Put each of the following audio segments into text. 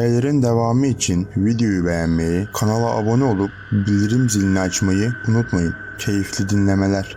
Hikayelerin devamı için videoyu beğenmeyi, kanala abone olup bildirim zilini açmayı unutmayın. Keyifli dinlemeler.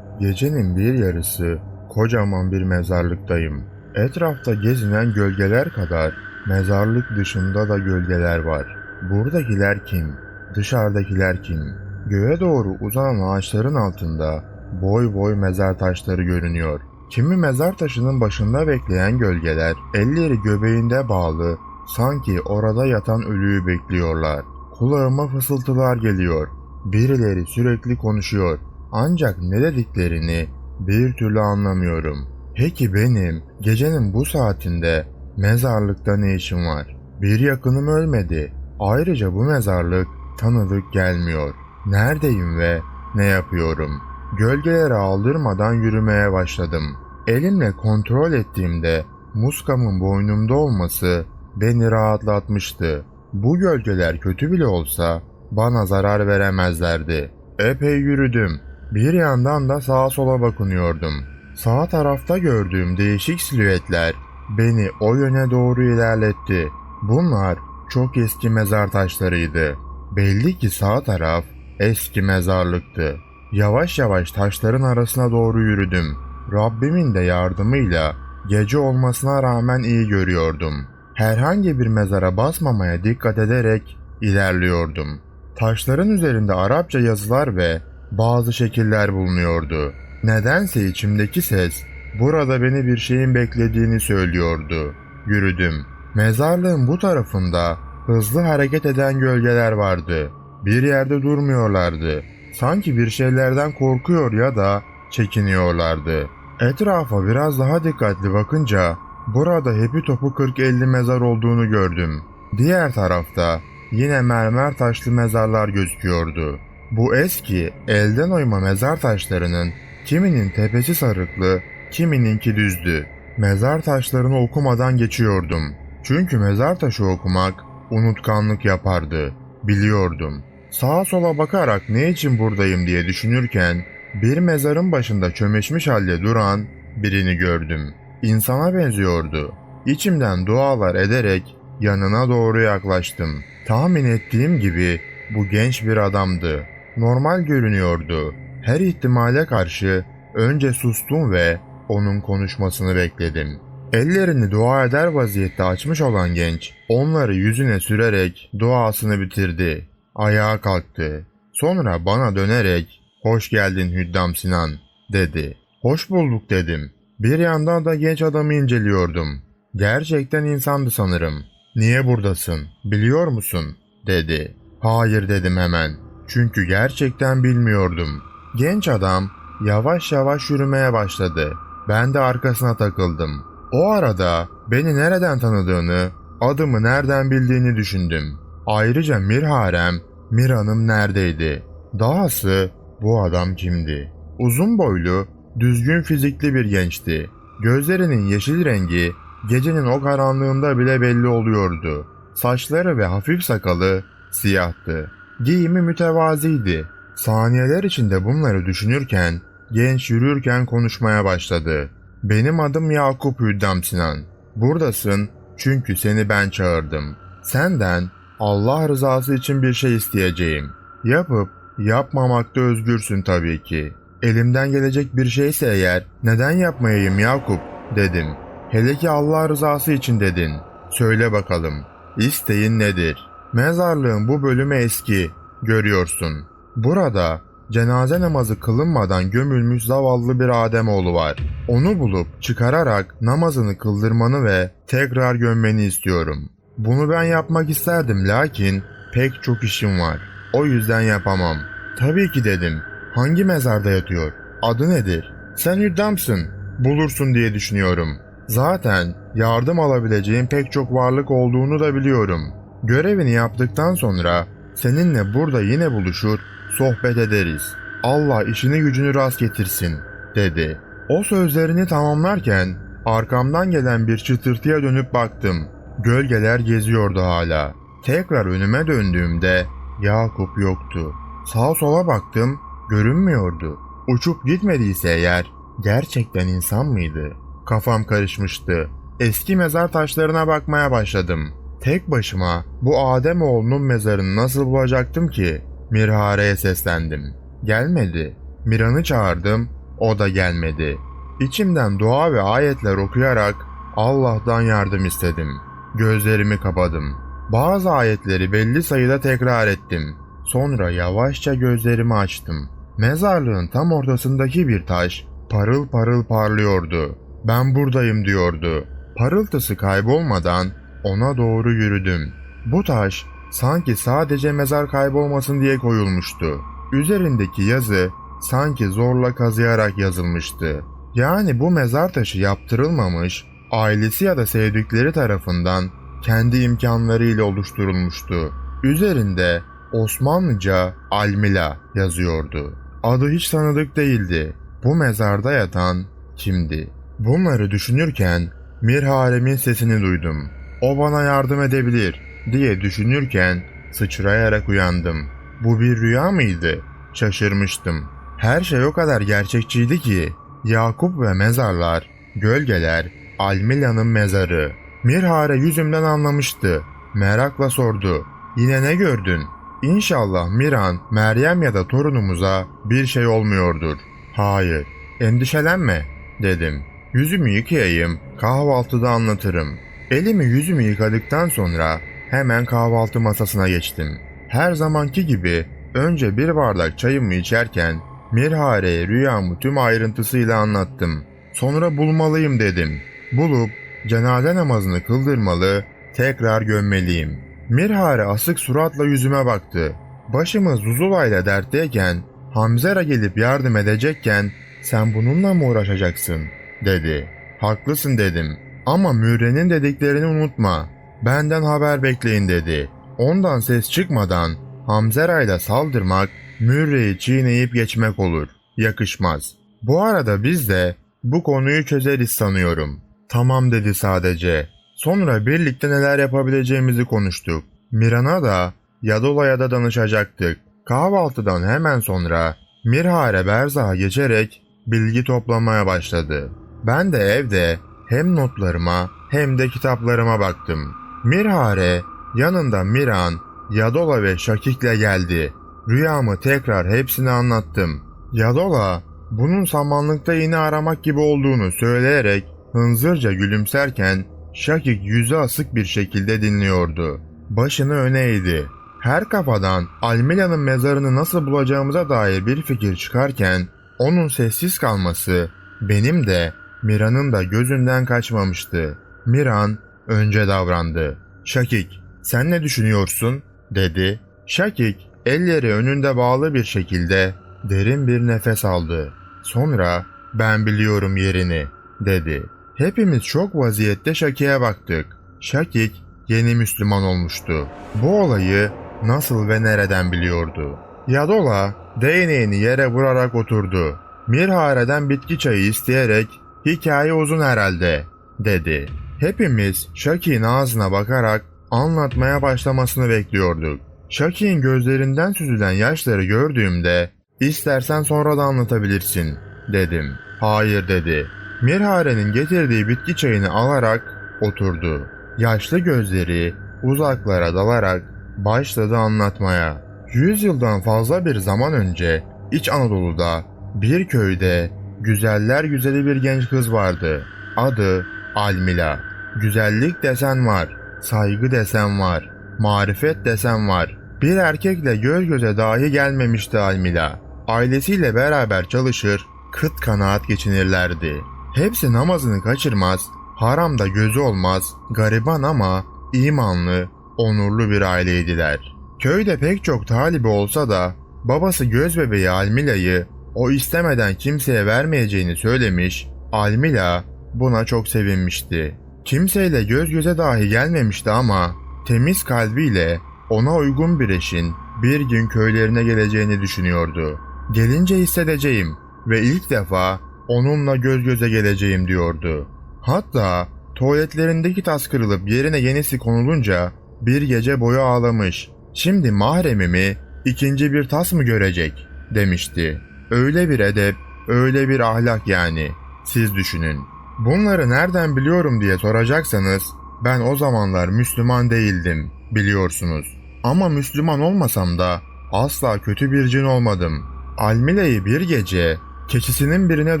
Gecenin bir yarısı kocaman bir mezarlıktayım. Etrafta gezinen gölgeler kadar mezarlık dışında da gölgeler var. Buradakiler kim? Dışarıdakiler kim? Göğe doğru uzanan ağaçların altında boy boy mezar taşları görünüyor. Kimi mezar taşının başında bekleyen gölgeler elleri göbeğinde bağlı sanki orada yatan ölüyü bekliyorlar. Kulağıma fısıltılar geliyor. Birileri sürekli konuşuyor. Ancak ne dediklerini bir türlü anlamıyorum. Peki benim gecenin bu saatinde mezarlıkta ne işim var? Bir yakınım ölmedi. Ayrıca bu mezarlık tanıdık gelmiyor. Neredeyim ve ne yapıyorum? Gölgelere aldırmadan yürümeye başladım. Elimle kontrol ettiğimde muskamın boynumda olması beni rahatlatmıştı. Bu gölgeler kötü bile olsa bana zarar veremezlerdi. Epey yürüdüm. Bir yandan da sağa sola bakınıyordum. Sağ tarafta gördüğüm değişik silüetler beni o yöne doğru ilerletti. Bunlar çok eski mezar taşlarıydı. Belli ki sağ taraf eski mezarlıktı. Yavaş yavaş taşların arasına doğru yürüdüm. Rabbimin de yardımıyla gece olmasına rağmen iyi görüyordum. Herhangi bir mezara basmamaya dikkat ederek ilerliyordum. Taşların üzerinde Arapça yazılar ve bazı şekiller bulunuyordu. Nedense içimdeki ses burada beni bir şeyin beklediğini söylüyordu. Yürüdüm. Mezarlığın bu tarafında hızlı hareket eden gölgeler vardı. Bir yerde durmuyorlardı. Sanki bir şeylerden korkuyor ya da çekiniyorlardı. Etrafa biraz daha dikkatli bakınca burada hepi topu 40-50 mezar olduğunu gördüm. Diğer tarafta yine mermer taşlı mezarlar gözüküyordu. Bu eski, elden oyma mezar taşlarının kiminin tepesi sarıklı, kimininki düzdü. Mezar taşlarını okumadan geçiyordum. Çünkü mezar taşı okumak unutkanlık yapardı. Biliyordum. Sağa sola bakarak ne için buradayım diye düşünürken bir mezarın başında çömeşmiş halde duran birini gördüm. İnsana benziyordu. İçimden dualar ederek yanına doğru yaklaştım. Tahmin ettiğim gibi bu genç bir adamdı. Normal görünüyordu. Her ihtimale karşı önce sustum ve onun konuşmasını bekledim. Ellerini dua eder vaziyette açmış olan genç onları yüzüne sürerek duasını bitirdi. Ayağa kalktı. Sonra bana dönerek "Hoş geldin Hüddam Sinan." dedi. "Hoş bulduk." dedim. Bir yandan da genç adamı inceliyordum. Gerçekten insandı sanırım. "Niye buradasın? Biliyor musun?" dedi. "Hayır." dedim hemen. Çünkü gerçekten bilmiyordum. Genç adam yavaş yavaş yürümeye başladı. Ben de arkasına takıldım. O arada beni nereden tanıdığını, adımı nereden bildiğini düşündüm. Ayrıca Mirharem, Mira'nım neredeydi? Dahası bu adam kimdi? Uzun boylu, düzgün fizikli bir gençti. Gözlerinin yeşil rengi gecenin o karanlığında bile belli oluyordu. Saçları ve hafif sakalı siyahtı. Giyimi mütevaziydi. Saniyeler içinde bunları düşünürken genç yürürken konuşmaya başladı. Benim adım Yakup Hüddam Sinan. Buradasın çünkü seni ben çağırdım. Senden Allah rızası için bir şey isteyeceğim. Yapıp yapmamakta özgürsün tabii ki. Elimden gelecek bir şeyse eğer neden yapmayayım Yakup dedim. Hele ki Allah rızası için dedin. Söyle bakalım. İsteğin nedir? Mezarlığın bu bölümü eski. Görüyorsun. Burada cenaze namazı kılınmadan gömülmüş zavallı bir Ademoğlu var. Onu bulup çıkararak namazını kıldırmanı ve tekrar gömmeni istiyorum. Bunu ben yapmak isterdim lakin pek çok işim var. O yüzden yapamam. Tabii ki dedim. Hangi mezarda yatıyor? Adı nedir? Sen Hüddam'sın. Bulursun diye düşünüyorum. Zaten yardım alabileceğin pek çok varlık olduğunu da biliyorum. Görevini yaptıktan sonra seninle burada yine buluşur, sohbet ederiz. Allah işini gücünü rast getirsin, dedi. O sözlerini tamamlarken arkamdan gelen bir çıtırtıya dönüp baktım. Gölgeler geziyordu hala. Tekrar önüme döndüğümde Yakup yoktu. Sağa sola baktım, görünmüyordu. Uçup gitmediyse eğer gerçekten insan mıydı? Kafam karışmıştı. Eski mezar taşlarına bakmaya başladım. Tek başıma bu Ademoğlunun mezarını nasıl bulacaktım ki? Mirhare'ye seslendim. Gelmedi. Miran'ı çağırdım, o da gelmedi. İçimden dua ve ayetler okuyarak Allah'tan yardım istedim. Gözlerimi kapadım. Bazı ayetleri belli sayıda tekrar ettim. Sonra yavaşça gözlerimi açtım. Mezarlığın tam ortasındaki bir taş parıl parıl parlıyordu. Ben buradayım diyordu. Parıltısı kaybolmadan ona doğru yürüdüm. Bu taş sanki sadece mezar kaybolmasın diye koyulmuştu. Üzerindeki yazı sanki zorla kazıyarak yazılmıştı. Yani bu mezar taşı yaptırılmamış, ailesi ya da sevdikleri tarafından kendi imkanlarıyla oluşturulmuştu. Üzerinde Osmanlıca Almila yazıyordu. Adı hiç tanıdık değildi. Bu mezarda yatan kimdi? Bunları düşünürken Mirharem'in sesini duydum. O bana yardım edebilir diye düşünürken sıçrayarak uyandım. Bu bir rüya mıydı? Şaşırmıştım. Her şey o kadar gerçekçiydi ki Yakup ve mezarlar, gölgeler, Almila'nın mezarı. Mirhare yüzümden anlamıştı. Merakla sordu. Yine ne gördün? İnşallah Miran, Meryem ya da torunumuza bir şey olmuyordur. Hayır, endişelenme dedim. Yüzümü yıkayayım, kahvaltıda anlatırım. Elimi yüzümü yıkadıktan sonra hemen kahvaltı masasına geçtim. Her zamanki gibi önce bir bardak çayımı içerken Mirhare'ye rüyamı tüm ayrıntısıyla anlattım. Sonra bulmalıyım dedim. Bulup cenaze namazını kıldırmalı, tekrar gömmeliyim. Mirhare asık suratla yüzüme baktı. Başımız Zuzulay'la dertteyken, Hamzera gelip yardım edecekken sen bununla mı uğraşacaksın dedi. Haklısın dedim ama Mürre'nin dediklerini unutma. Benden haber bekleyin dedi. Ondan ses çıkmadan Hamzera'yla saldırmak Mürre'yi çiğneyip geçmek olur. Yakışmaz. Bu arada biz de bu konuyu çözeriz sanıyorum. Tamam dedi sadece. Sonra birlikte neler yapabileceğimizi konuştuk. Miran'a da Yadola'ya da danışacaktık. Kahvaltıdan hemen sonra Mirhare Berzah'a geçerek bilgi toplamaya başladı. Ben de evde hem notlarıma hem de kitaplarıma baktım. Mirhare yanında Miran, Yadola ve Şakik'le geldi. Rüyamı tekrar hepsini anlattım. Yadola bunun samanlıkta iğne aramak gibi olduğunu söyleyerek hınzırca gülümserken Şakik yüzü asık bir şekilde dinliyordu. Başını öne eğdi. Her kafadan Almila'nın mezarını nasıl bulacağımıza dair bir fikir çıkarken onun sessiz kalması benim de Miran'ın da gözünden kaçmamıştı. Miran önce davrandı. Şakik sen ne düşünüyorsun? dedi. Şakik elleri önünde bağlı bir şekilde derin bir nefes aldı. Sonra ben biliyorum yerini dedi. Hepimiz çok vaziyette Şakik'e baktık. Şakik yeni Müslüman olmuştu. Bu olayı nasıl ve nereden biliyordu? Yadola değneğini yere vurarak oturdu. Mirhare'den bitki çayı isteyerek hikaye uzun herhalde dedi. Hepimiz Şaki'nin ağzına bakarak anlatmaya başlamasını bekliyorduk. Şaki'nin gözlerinden süzülen yaşları gördüğümde istersen sonra da anlatabilirsin dedim. Hayır dedi. Mirhare'nin getirdiği bitki çayını alarak oturdu. Yaşlı gözleri uzaklara dalarak başladı anlatmaya. Yüz yıldan fazla bir zaman önce İç Anadolu'da bir köyde güzeller güzeli bir genç kız vardı. Adı Almila. Güzellik desen var, saygı desen var, marifet desen var. Bir erkekle göz göze dahi gelmemişti Almila. Ailesiyle beraber çalışır, kıt kanaat geçinirlerdi. Hepsi namazını kaçırmaz, haramda gözü olmaz, gariban ama imanlı, onurlu bir aileydiler. Köyde pek çok talibi olsa da babası göz bebeği Almila'yı o istemeden kimseye vermeyeceğini söylemiş, Almila buna çok sevinmişti. Kimseyle göz göze dahi gelmemişti ama temiz kalbiyle ona uygun bir eşin bir gün köylerine geleceğini düşünüyordu. Gelince hissedeceğim ve ilk defa onunla göz göze geleceğim diyordu. Hatta tuvaletlerindeki tas kırılıp yerine yenisi konulunca bir gece boyu ağlamış. Şimdi mahremimi ikinci bir tas mı görecek demişti. Öyle bir edep, Öyle bir ahlak yani. Siz düşünün. Bunları nereden biliyorum diye soracaksanız ben o zamanlar Müslüman değildim biliyorsunuz. Ama Müslüman olmasam da asla kötü bir cin olmadım. Almile'yi bir gece keçisinin birine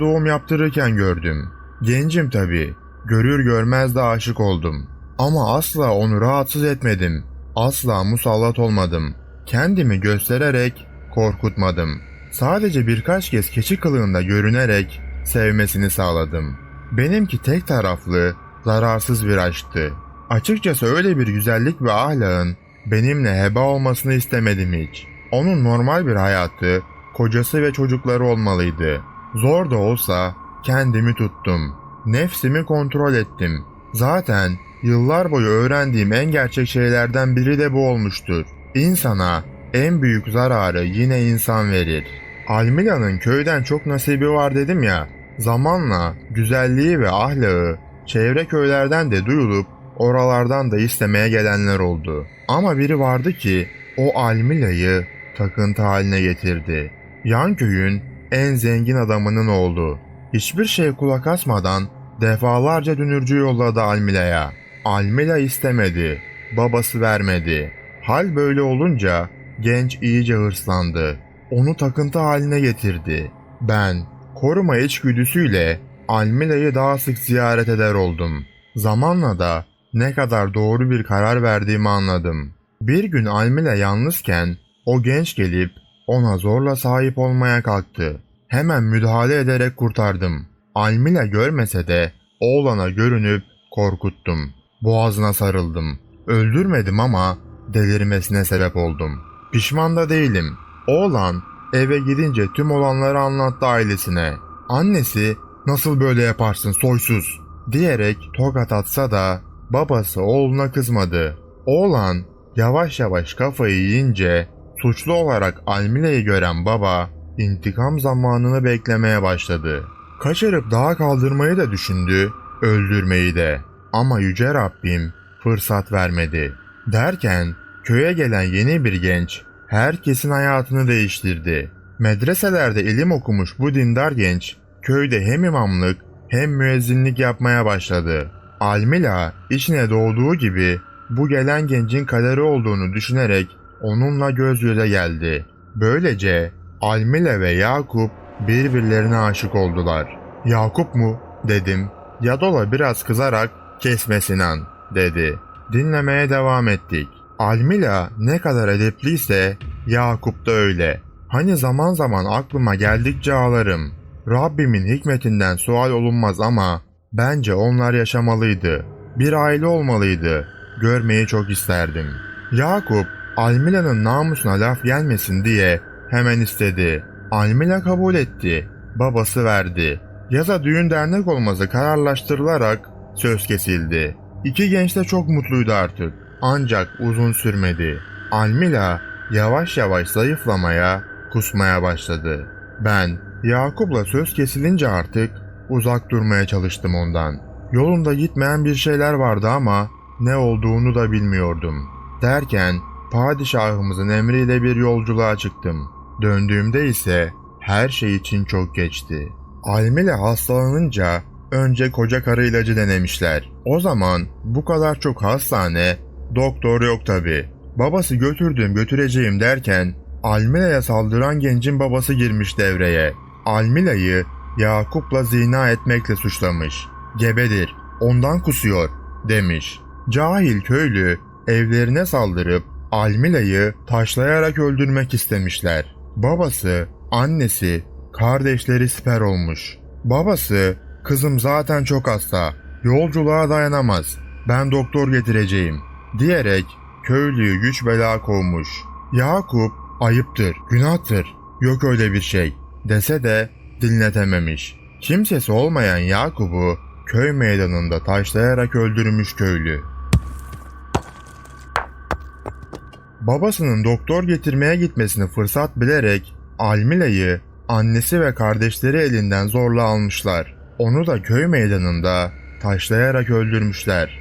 doğum yaptırırken gördüm. Gencim tabii. Görür görmez de aşık oldum. Ama asla onu rahatsız etmedim. Asla musallat olmadım. Kendimi göstererek korkutmadım. Sadece birkaç kez keçi kılığında görünerek sevmesini sağladım. Benimki tek taraflı, zararsız bir aşktı. Açıkçası öyle bir güzellik ve ahlakın benimle heba olmasını istemedim hiç. Onun normal bir hayatı, kocası ve çocukları olmalıydı. Zor da olsa kendimi tuttum. Nefsimi kontrol ettim. Zaten yıllar boyu öğrendiğim en gerçek şeylerden biri de bu olmuştur. İnsana en büyük zararı yine insan verir. Almila'nın köyden çok nasibi var dedim ya. Zamanla güzelliği ve ahlakı çevre köylerden de duyulup oralardan da istemeye gelenler oldu. Ama biri vardı ki o Almila'yı takıntı haline getirdi. Yan köyün en zengin adamının oğlu. Hiçbir şey kulak asmadan defalarca dünürcü yolladı Almila'ya. Almila istemedi. Babası vermedi. Hal böyle olunca genç iyice hırslandı. Onu takıntı haline getirdi. Ben koruma içgüdüsüyle Almila'yı daha sık ziyaret eder oldum. Zamanla da ne kadar doğru bir karar verdiğimi anladım. Bir gün Almila yalnızken o genç gelip ona zorla sahip olmaya kalktı. Hemen müdahale ederek kurtardım. Almila görmese de oğlana görünüp korkuttum. Boğazına sarıldım. Öldürmedim ama delirmesine sebep oldum. Pişman da değilim. Oğlan eve gidince tüm olanları anlattı ailesine. Annesi nasıl böyle yaparsın soysuz diyerek tokat atsa da babası oğluna kızmadı. Oğlan yavaş yavaş kafayı yiyince suçlu olarak Almile'yi gören baba intikam zamanını beklemeye başladı. Kaçırıp dağa kaldırmayı da düşündü, öldürmeyi de. Ama yüce Rabbim fırsat vermedi. Derken köye gelen yeni bir genç herkesin hayatını değiştirdi. Medreselerde ilim okumuş bu dindar genç köyde hem imamlık hem müezzinlik yapmaya başladı. Almila içine doğduğu gibi bu gelen gencin kaderi olduğunu düşünerek onunla göz göze geldi. Böylece Almila ve Yakup birbirlerine aşık oldular. Yakup mu? dedim. Yadola biraz kızarak kesme Sinan dedi. Dinlemeye devam ettik. Almila ne kadar edepliyse Yakup da öyle. Hani zaman zaman aklıma geldikçe ağlarım. Rabbimin hikmetinden sual olunmaz ama bence onlar yaşamalıydı. Bir aile olmalıydı. Görmeyi çok isterdim. Yakup, Almila'nın namusuna laf gelmesin diye hemen istedi. Almila kabul etti. Babası verdi. Yaza düğün dernek olması kararlaştırılarak söz kesildi. İki genç de çok mutluydu artık. Ancak uzun sürmedi. Almila yavaş yavaş zayıflamaya, kusmaya başladı. Ben Yakup'la söz kesilince artık uzak durmaya çalıştım ondan. Yolunda gitmeyen bir şeyler vardı ama ne olduğunu da bilmiyordum. Derken padişahımızın emriyle bir yolculuğa çıktım. Döndüğümde ise her şey için çok geçti. Almile hastalanınca önce koca karı ilacı denemişler. O zaman bu kadar çok hastane, doktor yok tabi. Babası götürdüm götüreceğim derken Almile'ye saldıran gencin babası girmiş devreye. Almile'yi Yakup'la zina etmekle suçlamış. Gebedir, ondan kusuyor demiş. Cahil köylü evlerine saldırıp Almile'yi taşlayarak öldürmek istemişler. Babası, annesi, kardeşleri siper olmuş. Babası, kızım zaten çok hasta, yolculuğa dayanamaz, ben doktor getireceğim diyerek köylüyü güç bela kovmuş. Yakup, ayıptır, günahtır, yok öyle bir şey dese de dinletememiş. Kimsesi olmayan Yakup'u köy meydanında taşlayarak öldürmüş köylü. Babasının doktor getirmeye gitmesini fırsat bilerek Almila'yı annesi ve kardeşleri elinden zorla almışlar. Onu da köy meydanında taşlayarak öldürmüşler.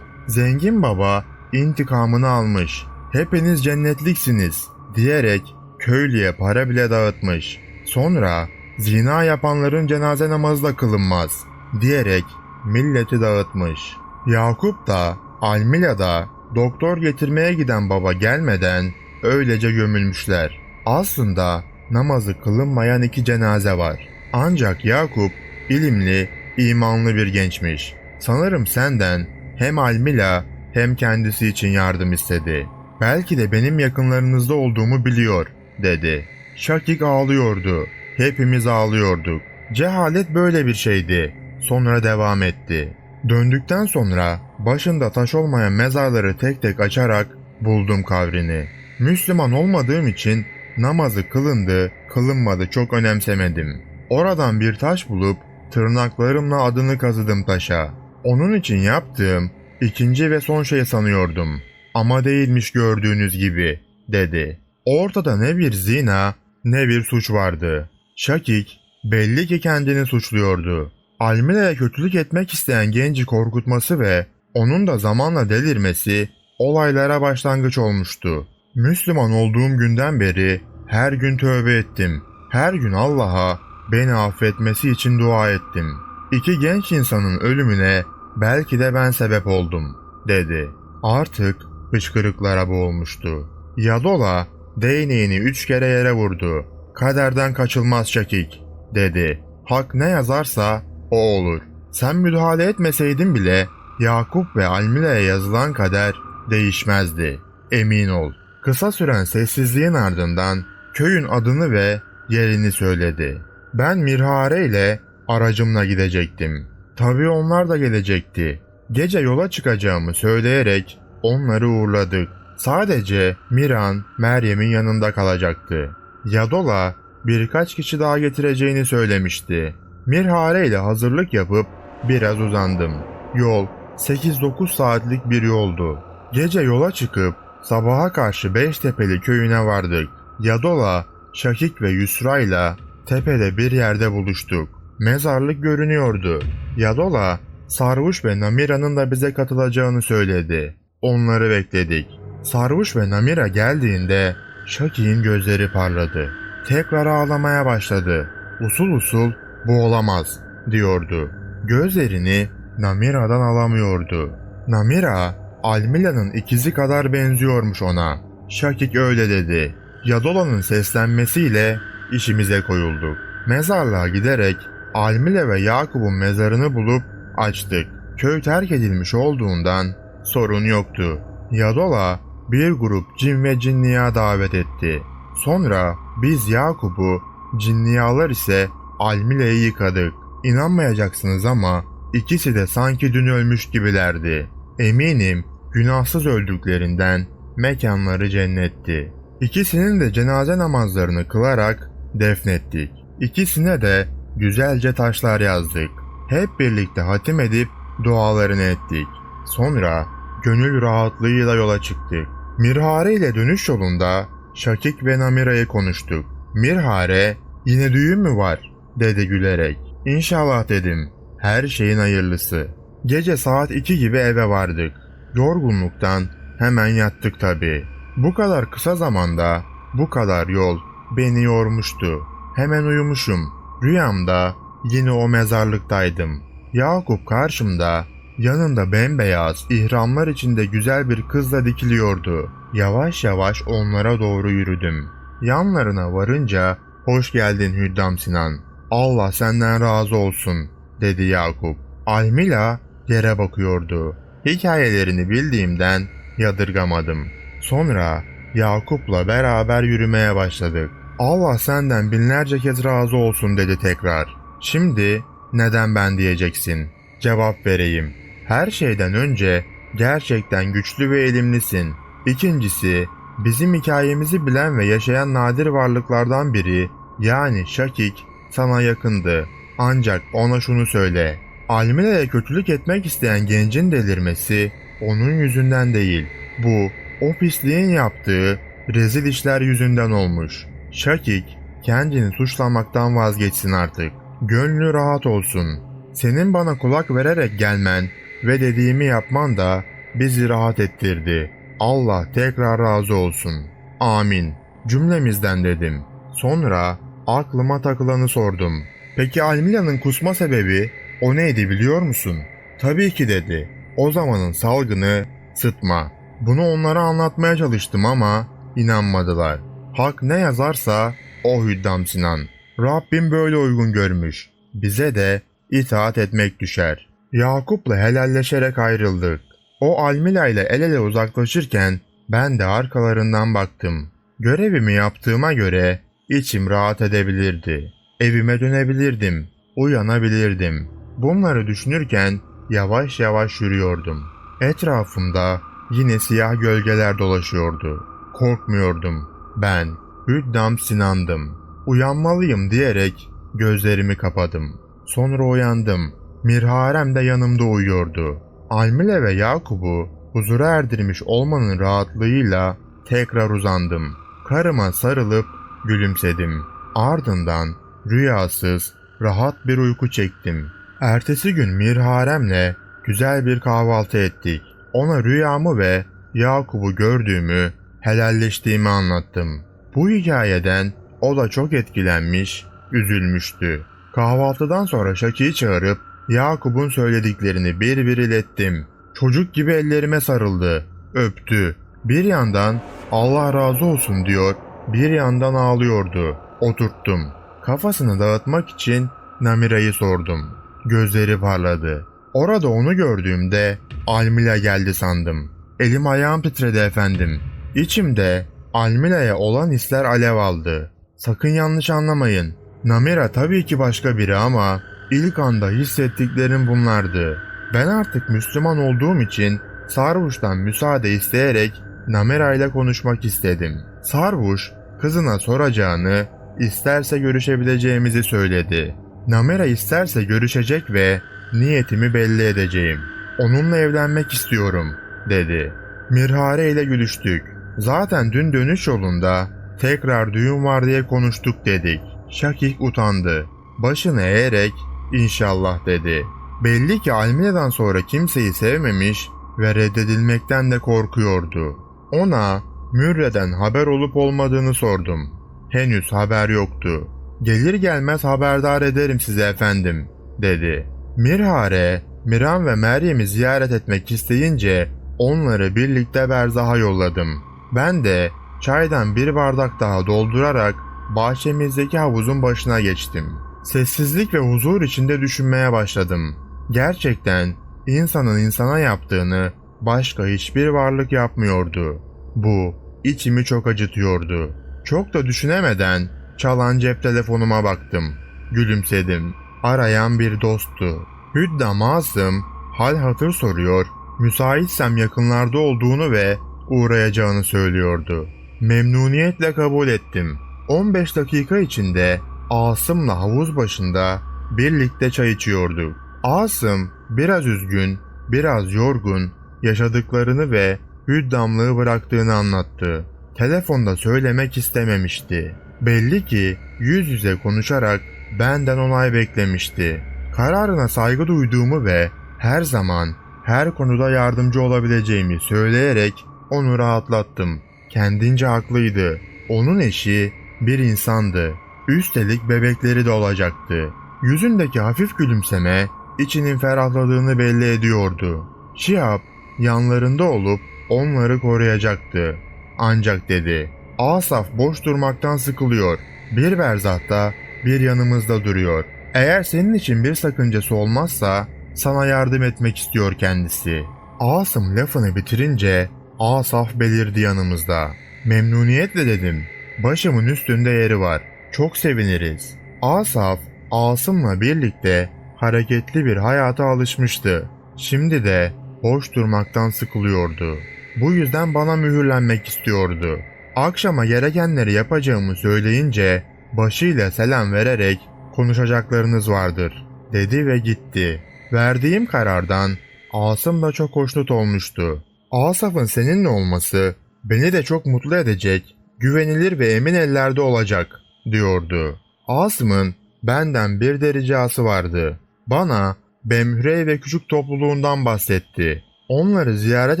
Zengin baba intikamını almış. Hepiniz cennetliksiniz diyerek köylüye para bile dağıtmış. Sonra zina yapanların cenaze namazı da kılınmaz diyerek milleti dağıtmış. Yakup da Almila'da doktor getirmeye giden baba gelmeden öylece gömülmüşler. Aslında namazı kılınmayan iki cenaze var. Ancak Yakup ilimli, imanlı bir gençmiş. Sanırım senden hem Almila hem kendisi için yardım istedi. Belki de benim yakınlarınızda olduğumu biliyor, dedi. Şakik ağlıyordu. Hepimiz ağlıyorduk. Cehalet böyle bir şeydi. Sonra devam etti. Döndükten sonra başında taş olmayan mezarları tek tek açarak buldum kavrini. Müslüman olmadığım için namazı kılındı, kılınmadı çok önemsemedim. Oradan bir taş bulup tırnaklarımla adını kazıdım taşa. Onun için yaptığım ikinci ve son şey sanıyordum. Ama değilmiş gördüğünüz gibi, dedi. Ortada ne bir zina ne bir suç vardı. Şakik belli ki kendini suçluyordu. Almile'ye kötülük etmek isteyen genci korkutması ve onun da zamanla delirmesi olaylara başlangıç olmuştu. Müslüman olduğum günden beri her gün tövbe ettim. Her gün Allah'a beni affetmesi için dua ettim. İki genç insanın ölümüne belki de ben sebep oldum, dedi. Artık hıçkırıklara boğulmuştu. Yadola değneğini üç kere yere vurdu. Kaderden kaçılmaz çekik, dedi. Hak ne yazarsa o olur. Sen müdahale etmeseydin bile Yakup ve Almile'ye yazılan kader değişmezdi. Emin ol. Kısa süren sessizliğin ardından köyün adını ve yerini söyledi. Ben Mirhare ile aracımla gidecektim. Tabii onlar da gelecekti. Gece yola çıkacağımı söyleyerek onları uğurladık. Sadece Miran, Meryem'in yanında kalacaktı. Yadola birkaç kişi daha getireceğini söylemişti. Mirhare ile hazırlık yapıp biraz uzandım. Yol 8-9 saatlik bir yoldu. Gece yola çıkıp sabaha karşı Beştepeli köyüne vardık. Yadola, Şakik ve Yusra ile tepede bir yerde buluştuk. Mezarlık görünüyordu. Yadola, Sarvuş ve Namira'nın da bize katılacağını söyledi. Onları bekledik. Sarvuş ve Namira geldiğinde Şakik'in gözleri parladı. Tekrar ağlamaya başladı. Usul usul bu olamaz diyordu. Gözlerini Namira'dan alamıyordu. Namira, Almila'nın ikizi kadar benziyormuş ona. Şakik öyle dedi. Yadola'nın seslenmesiyle işimize koyulduk. Mezarlığa giderek Almile ve Yakup'un mezarını bulup açtık. Köy terk edilmiş olduğundan sorun yoktu. Yadola bir grup cin ve cinniya davet etti. Sonra biz Yakup'u, cinniyalar ise Almile'yi yıkadık. İnanmayacaksınız ama ikisi de sanki dün ölmüş gibilerdi. Eminim günahsız öldüklerinden mekanları cennetti. İkisinin de cenaze namazlarını kılarak defnettik. İkisine de güzelce taşlar yazdık. Hep birlikte hatim edip dualarını ettik. Sonra gönül rahatlığıyla yola çıktık. Mirhare ile dönüş yolunda Şakik ve Namira'yı konuştuk. Mirhare, yine düğün mü var? dedi gülerek. İnşallah dedim. Her şeyin hayırlısı. Gece saat 2 gibi eve vardık. Yorgunluktan hemen yattık tabii. Bu kadar kısa zamanda bu kadar yol beni yormuştu. Hemen uyumuşum. Rüyamda yine o mezarlıktaydım. Yakup karşımda, yanında bembeyaz, ihramlar içinde güzel bir kızla dikiliyordu. Yavaş yavaş onlara doğru yürüdüm. Yanlarına varınca, hoş geldin Hüddam Sinan. Allah senden razı olsun, dedi Yakup. Almila yere bakıyordu. Hikayelerini bildiğimden yadırgamadım. Sonra Yakup'la beraber yürümeye başladık. Allah senden binlerce kez razı olsun dedi tekrar. Şimdi neden ben diyeceksin? Cevap vereyim. Her şeyden önce gerçekten güçlü ve elimlisin. İkincisi bizim hikayemizi bilen ve yaşayan nadir varlıklardan biri yani Şakik sana yakındı. Ancak ona şunu söyle. Almile'ye kötülük etmek isteyen gencin delirmesi onun yüzünden değil. Bu o pisliğin yaptığı rezil işler yüzünden olmuş. Şakik kendini suçlamaktan vazgeçsin artık. Gönlü rahat olsun. Senin bana kulak vererek gelmen ve dediğimi yapman da bizi rahat ettirdi. Allah tekrar razı olsun. Amin. cümlemizden dedim. Sonra aklıma takılanı sordum. Peki Almila'nın kusma sebebi o neydi biliyor musun? Tabii ki dedi. O zamanın salgını sıtma. Bunu onlara anlatmaya çalıştım ama inanmadılar. Hak ne yazarsa o Hüddam Sinan. Rabbim böyle uygun görmüş. Bize de itaat etmek düşer. Yakup'la helalleşerek ayrıldık. O Almila ile el ele uzaklaşırken ben de arkalarından baktım. Görevimi yaptığıma göre içim rahat edebilirdi. Evime dönebilirdim, uyanabilirdim. Bunları düşünürken yavaş yavaş yürüyordum. Etrafımda yine siyah gölgeler dolaşıyordu. Korkmuyordum. Ben Hüddam Sinan'dım. Uyanmalıyım diyerek gözlerimi kapadım. Sonra uyandım. Mirharem de yanımda uyuyordu. Almile ve Yakup'u huzura erdirmiş olmanın rahatlığıyla tekrar uzandım. Karıma sarılıp gülümsedim. Ardından rüyasız, rahat bir uyku çektim. Ertesi gün Mirharem'le güzel bir kahvaltı ettik. Ona rüyamı ve Yakup'u gördüğümü, helalleştiğimi anlattım. Bu hikayeden o da çok etkilenmiş, üzülmüştü. Kahvaltıdan sonra Şaki'yi çağırıp Yakup'un söylediklerini bir bir ilettim. Çocuk gibi ellerime sarıldı, öptü. Bir yandan Allah razı olsun diyor, bir yandan ağlıyordu. Oturttum. Kafasını dağıtmak için Namira'yı sordum. Gözleri parladı. Orada onu gördüğümde Almila geldi sandım. Elim ayağım titredi efendim. İçimde Almila'ya olan hisler alev aldı. Sakın yanlış anlamayın. Namira tabii ki başka biri ama ilk anda hissettiklerim bunlardı. Ben artık Müslüman olduğum için Sarvuş'tan müsaade isteyerek Namira ile konuşmak istedim. Sarvuş kızına soracağını, isterse görüşebileceğimizi söyledi. Namira isterse görüşecek ve niyetimi belli edeceğim. Onunla evlenmek istiyorum, dedi. Mirhare ile gülüştük. Zaten dün dönüş yolunda tekrar düğün var diye konuştuk dedik. Şakik utandı. Başını eğerek inşallah dedi. Belli ki Almine'den sonra kimseyi sevmemiş ve reddedilmekten de korkuyordu. Ona Mürre'den haber olup olmadığını sordum. Henüz haber yoktu. Gelir gelmez haberdar ederim size efendim, dedi. Mirhare, Miran ve Meryem'i ziyaret etmek isteyince onları birlikte berzaha yolladım. Ben de çaydan bir bardak daha doldurarak bahçemizdeki havuzun başına geçtim. Sessizlik ve huzur içinde düşünmeye başladım. Gerçekten insanın insana yaptığını başka hiçbir varlık yapmıyordu. Bu içimi çok acıtıyordu. Çok da düşünemeden çalan cep telefonuma baktım. Gülümsedim. Arayan bir dosttu. Hüddam Asım hal hatır soruyor, müsaitsem yakınlarda olduğunu ve uğrayacağını söylüyordu. Memnuniyetle kabul ettim. 15 dakika içinde Asım'la havuz başında birlikte çay içiyorduk. Asım biraz üzgün, biraz yorgun, yaşadıklarını ve hüddamlığı bıraktığını anlattı. Telefonda söylemek istememişti. Belli ki yüz yüze konuşarak benden onay beklemişti. Kararına saygı duyduğumu ve her zaman her konuda yardımcı olabileceğimi söyleyerek onu rahatlattım. Kendince haklıydı. Onun eşi bir insandı. Üstelik bebekleri de olacaktı. Yüzündeki hafif gülümseme içinin ferahladığını belli ediyordu. Şihab yanlarında olup onları koruyacaktı. Ancak dedi, Asaf boş durmaktan sıkılıyor. Bir berzahta bir yanımızda duruyor. Eğer senin için bir sakıncası olmazsa sana yardım etmek istiyor kendisi. Asım lafını bitirince Asaf belirdi yanımızda. Memnuniyetle dedim. Başımın üstünde yeri var. Çok seviniriz. Asaf, Asım'la birlikte hareketli bir hayata alışmıştı. Şimdi de boş durmaktan sıkılıyordu. Bu yüzden bana mühürlenmek istiyordu. Akşama gerekenleri yapacağımı söyleyince başıyla selam vererek konuşacaklarınız vardır dedi ve gitti. Verdiğim karardan Asım da çok hoşnut olmuştu. Asaf'ın seninle olması beni de çok mutlu edecek, güvenilir ve emin ellerde olacak diyordu. Asım'ın benden bir de ricası vardı. Bana Bemhre ve küçük topluluğundan bahsetti. Onları ziyaret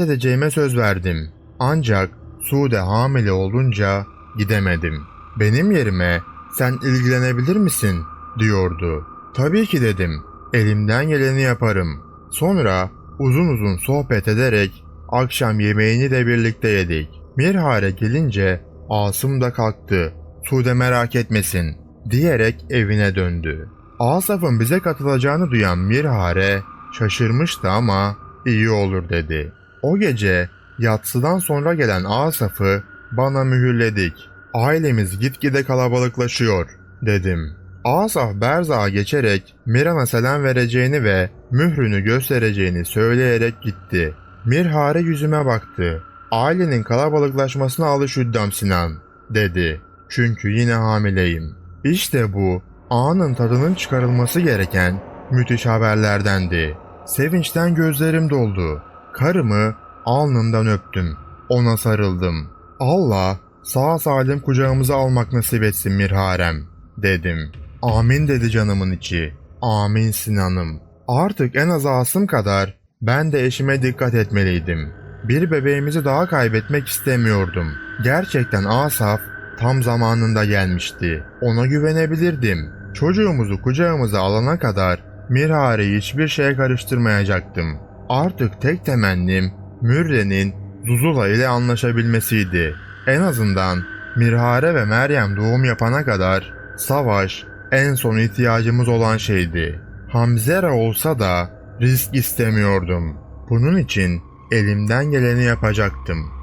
edeceğime söz verdim. Ancak Sude hamile olunca gidemedim. Benim yerime sen ilgilenebilir misin diyordu. Tabii ki dedim. Elimden geleni yaparım. Sonra uzun uzun sohbet ederek akşam yemeğini de birlikte yedik. Mirhare gelince Asım da kalktı. Sude merak etmesin diyerek evine döndü. Asaf'ın bize katılacağını duyan Mirhare şaşırmıştı ama iyi olur dedi. O gece yatsıdan sonra gelen Asaf'ı bana mühürledik. Ailemiz gitgide kalabalıklaşıyor dedim. Asaf Berza'ya geçerek Miran'a selam vereceğini ve mührünü göstereceğini söyleyerek gitti. Mirhare yüzüme baktı. Ailenin kalabalıklaşmasına alış Hüddam Sinan dedi. Çünkü yine hamileyim. İşte bu anın tadının çıkarılması gereken müthiş haberlerdendi. Sevinçten gözlerim doldu. Karımı alnından öptüm. Ona sarıldım. Allah sağ salim kucağımıza almak nasip etsin Mirharem dedim. Amin dedi canımın içi. Amin Sinan'ım. Artık en az Asım kadar ben de eşime dikkat etmeliydim. Bir bebeğimizi daha kaybetmek istemiyordum. Gerçekten Asaf tam zamanında gelmişti. Ona güvenebilirdim. Çocuğumuzu kucağımıza alana kadar Mirhare'yi hiçbir şeye karıştırmayacaktım. Artık tek temennim Mürre'nin Zuzula ile anlaşabilmesiydi. En azından Mirhare ve Meryem doğum yapana kadar savaş en son ihtiyacımız olan şeydi. Hamzera olsa da risk istemiyordum. Bunun için elimden geleni yapacaktım.